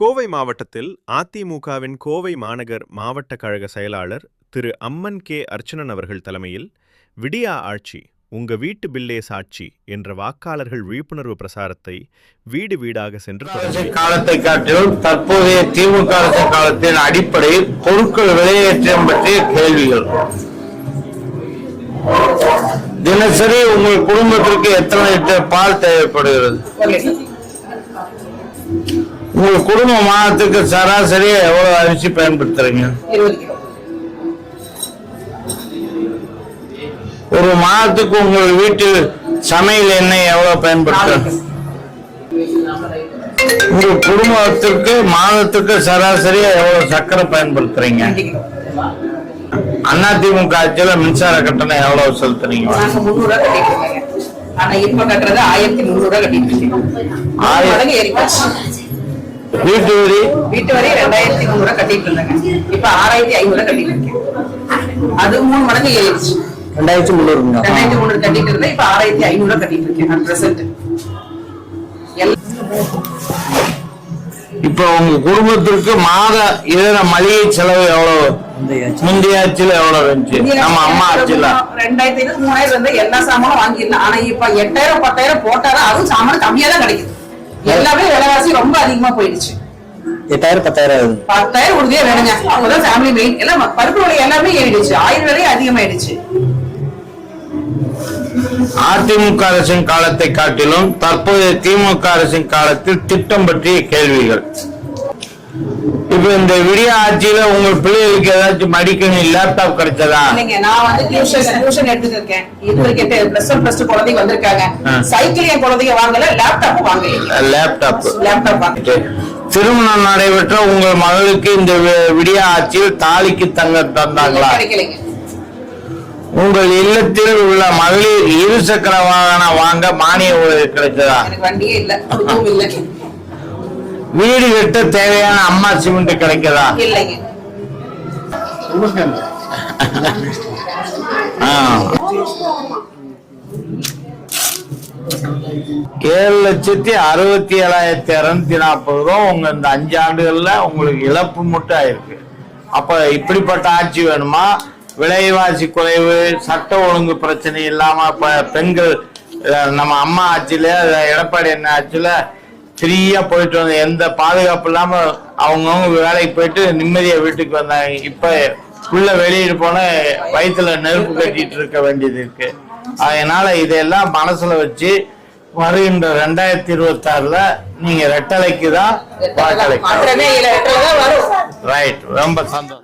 கோவை மாவட்டத்தில் அதிமுகவின் கோவை மாநகர் மாவட்ட கழக செயலாளர் திரு அம்மன் கே அர்ச்சனன் அவர்கள் தலைமையில் விடியா ஆட்சி உங்க வீட்டு பில்லே சாட்சி என்ற வாக்காளர்கள் விழிப்புணர்வு பிரசாரத்தை வீடு வீடாக சென்று. காலத்தை காட்டிலும் தற்போதைய திமுக அரசு காலத்தின் அடிப்படையில் பொருட்கள் விலையேற்றம் பற்றிய கேள்விகள். தினசரி உங்கள் குடும்பத்திற்கு எத்தனை லிட்டர் பால் தேவைப்படுகிறது? உங்கள் குடும்ப மாதத்துக்கு சராசரியா எவ்வளவு அரிசி பயன்படுத்துறீங்க? ஒரு மாதத்துக்கு உங்கள் வீட்டில் சமையல் எண்ணெய் எவ்வளவு பயன்படுத்துறீங்க உங்க குடும்பத்திற்கு மாதத்துக்கு சராசரியா எவ்வளவு சர்க்கரை பயன்படுத்துறீங்க? கிலோ. அதிமுக ஆட்சியில மின்சார கட்டணம் எவ்வளவு செலுத்துறீங்க? ஆனா இப்ப கட்டுறது ஆயிரத்தி முந்நூறு ரூபா கட்டிட்டு இருக்கேன் வீட்டு வரி? வீட்டு வரை ரெண்டாயிரத்தி முந்நூறு கட்டிட்டு இருந்தாங்க. இப்ப ஆறாயிரத்தி ஐநூறு ரூபா கட்டிட்டு இருக்கேன். அது மூணு மடங்கு ஏறிடுச்சு. ரெண்டாயிரத்தி முந்நூறுங்களா ரெண்டாயிரத்தி முந்நூறு கட்டிட்டு இருந்தேன் இப்ப ஆறாயிரத்தி ஐநூறு ரூபா கட்டிட்டு இருக்கேன் நான் பிரசன்ட் இப்ப உங்க குடும்பத்திற்கு மாத இதர மளிகை செலவு எவ்வளவு? முந்தைய ஆட்சியில எவ்வளவு இருந்துச்சு? நம்ம அம்மா ஆட்சியில ரெண்டாயிரத்தி ஐநூறு மூணாயிரம் இருந்தா எல்லா சாமானும் வாங்கிடலாம். ஆனா இப்ப எட்டாயிரம் பத்தாயிரம் போட்டாதான் அதுவும் சாமான் கம்மியா தான் கிடைக்குது. எல்லாமே விலைவாசி ரொம்ப அதிகமா போயிடுச்சு. எட்டாயிரம் பத்தாயிரம் ஆகுது. பத்தாயிரம் உறுதியா வேணுங்க. அப்பதான் ஃபேமிலி மெயின் எல்லாம் பருப்பு விலை எல்லாமே ஏறிடுச்சு. ஆயிரம் விலை அதிகமாயிடுச்சு. அதிமுக அரசின் காலத்தை காட்டிலும் தற்போதைய திமுக அரசின் காலத்தில் திட்டம் பற்றிய கேள்விகள். இப்ப இந்த விடிய ஆட்சியில உங்கள் பிள்ளைகளுக்கு ஏதாச்சும் மடிக்கணி லேப்டாப் கிடைச்சதா? இல்லைங்க நான் வந்து டியூஷன் டியூஷன் எடுத்துட்டு இருக்கேன். இது வரைக்கும் பிளஸ் ஒன் பிளஸ் டூ குழந்தைங்க வந்திருக்காங்க. சைக்கிள் என் குழந்தைங்க வாங்கல லேப்டாப் வாங்கல. லேப்டாப் லேப்டாப் வாங்க. திருமணம் நடைபெற்ற உங்கள் மகளுக்கு இந்த விடிய ஆட்சியில் தாலிக்கு தங்க தந்தாங்களா? உங்கள் இல்லத்தில் உள்ள மகளிர் இருசக்கர வாகனம் வாங்க மானிய உதவி எனக்கு வண்டியே இல்ல வீடு கட்ட தேவையான அம்மா சிமெண்ட் கிடைக்கதா. ஏழு லட்சத்தி அறுபத்தி ஏழாயிரத்தி இருநூத்தி நாற்பது ரூபா உங்க இந்த அஞ்சு ஆண்டுகள்ல உங்களுக்கு இழப்பு மட்டும் ஆயிருக்கு. அப்ப இப்படிப்பட்ட ஆட்சி வேணுமா? விலைவாசி குறைவு சட்ட ஒழுங்கு பிரச்சனை இல்லாம பெண்கள் நம்ம அம்மா ஆட்சியில எடப்பாடி என்ன ஆட்சியில ஃப்ரீயா போயிட்டு வந்த எந்த பாதுகாப்பு இல்லாம அவங்கவுங்க வேலைக்கு போயிட்டு நிம்மதியா வீட்டுக்கு வந்தாங்க. இப்ப உள்ள வெளியிட்டு போன வயித்துல நெருப்பு கட்டிட்டு இருக்க வேண்டியது இருக்கு. அதனால இதெல்லாம் மனசுல வச்சு வருகின்ற ரெண்டாயிரத்தி இருபத்தி ஆறுல நீங்க ரெட்டலைக்கு தான். வரும். ரைட் ரொம்ப சந்தோஷம்.